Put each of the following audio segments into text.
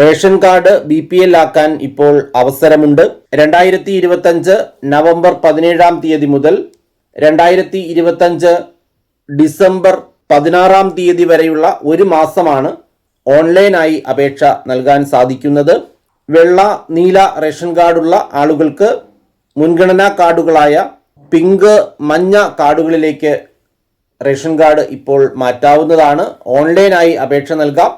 Ration card B P L ആക്കാൻ ഇപ്പോൾ അവസരമുണ്ട്. രണ്ടായിരത്തി ഇരുപത്തഞ്ച് നവംബർ പതിനേഴാം തീയതി മുതൽ രണ്ടായിരത്തി ഇരുപത്തഞ്ച് ഡിസംബർ പതിനാറാം തീയതി വരെയുള്ള ഒരു മാസമാണ് ഓൺലൈനായി അപേക്ഷ നൽകാൻ സാധിക്കുന്നത്. വെള്ള നീല റേഷൻ കാർഡുള്ള ആളുകൾക്ക് മുൻഗണനാ കാർഡുകളായ പിങ്ക് മഞ്ഞ കാർഡുകളിലേക്ക് റേഷൻ കാർഡ് ഇപ്പോൾ മാറ്റാവുന്നതാണ്. ഓൺലൈനായി അപേക്ഷ നൽകാം.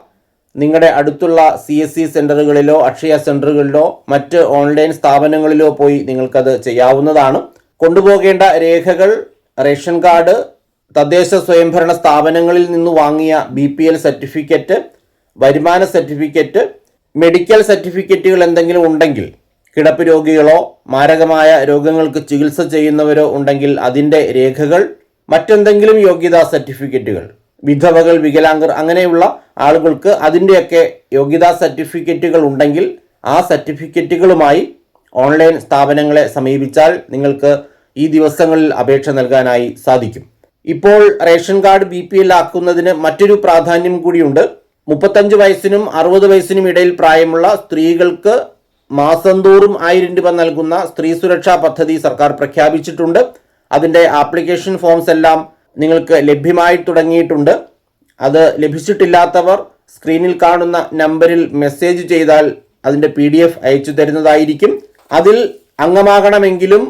നിങ്ങളുടെ അടുത്തുള്ള സി എസ് സി സെന്ററുകളിലോ അക്ഷയ സെന്ററുകളിലോ മറ്റ് ഓൺലൈൻ സ്ഥാപനങ്ങളിലോ പോയി നിങ്ങൾക്കത് ചെയ്യാവുന്നതാണ്. കൊണ്ടുപോകേണ്ട രേഖകൾ റേഷൻ കാർഡ് തദ്ദേശ സ്വയംഭരണ സ്ഥാപനങ്ങളിൽ നിന്ന് വാങ്ങിയ ബി പി എൽ സർട്ടിഫിക്കറ്റ് വരുമാന സർട്ടിഫിക്കറ്റ് മെഡിക്കൽ സർട്ടിഫിക്കറ്റുകൾ എന്തെങ്കിലും ഉണ്ടെങ്കിൽ കിടപ്പ് രോഗികളോ മാരകമായ രോഗങ്ങൾക്ക് ചികിത്സ ചെയ്യുന്നവരോ ഉണ്ടെങ്കിൽ അതിന്റെ രേഖകൾ മറ്റെന്തെങ്കിലും യോഗ്യതാ സർട്ടിഫിക്കറ്റുകൾ. വിധവകൾ വികലാംഗർ അങ്ങനെയുള്ള ആളുകൾക്ക് അതിന്റെയൊക്കെ യോഗ്യതാ സർട്ടിഫിക്കറ്റുകൾ ഉണ്ടെങ്കിൽ ആ സർട്ടിഫിക്കറ്റുകളുമായി ഓൺലൈൻ സ്ഥാപനങ്ങളെ സമീപിച്ചാൽ നിങ്ങൾക്ക് ഈ ദിവസങ്ങളിൽ അപേക്ഷ നൽകാനായി സാധിക്കും. ഇപ്പോൾ ration card B P L ആക്കുന്നതിന് മറ്റൊരു പ്രാധാന്യം കൂടിയുണ്ട്. മുപ്പത്തഞ്ച് വയസ്സിനും അറുപത് വയസ്സിനും ഇടയിൽ പ്രായമുള്ള സ്ത്രീകൾക്ക് മാസം തോറും ആയിരം രൂപ നൽകുന്ന സ്ത്രീ സുരക്ഷാ പദ്ധതി സർക്കാർ പ്രഖ്യാപിച്ചിട്ടുണ്ട്. അതിന്റെ ആപ്ലിക്കേഷൻ ഫോംസ് എല്ലാം നിങ്ങൾക്ക് ലഭ്യമായി തുടങ്ങിയിട്ടുണ്ട്. അത് ലഭിച്ചിട്ടില്ലാത്തവർ സ്ക്രീനിൽ കാണുന്ന നമ്പറിൽ മെസ്സേജ് ചെയ്താൽ അതിന്റെ പി ഡി എഫ് അയച്ചു തരുന്നതായിരിക്കും. അതിൽ അംഗമാകണമെങ്കിലും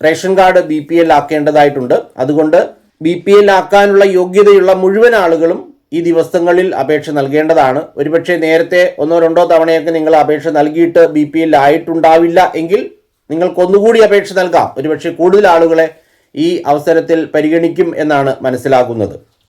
ration card B P L ആക്കേണ്ടതായിട്ടുണ്ട്. അതുകൊണ്ട് ബി പി എൽ ആക്കാനുള്ള യോഗ്യതയുള്ള മുഴുവൻ ആളുകളും ഈ ദിവസങ്ങളിൽ അപേക്ഷ നൽകേണ്ടതാണ്. ഒരുപക്ഷെ നേരത്തെ ഒന്നോ രണ്ടോ തവണയൊക്കെ നിങ്ങൾ അപേക്ഷ നൽകിയിട്ട് ബി പി എൽ ആയിട്ടുണ്ടാവില്ല എങ്കിൽ നിങ്ങൾക്ക് ഒന്നുകൂടി അപേക്ഷ നൽകാം. ഒരുപക്ഷെ കൂടുതൽ ആളുകളെ ഈ അവസരത്തിൽ പരിഗണിക്കും എന്നാണ് മനസ്സിലാകുന്നത്.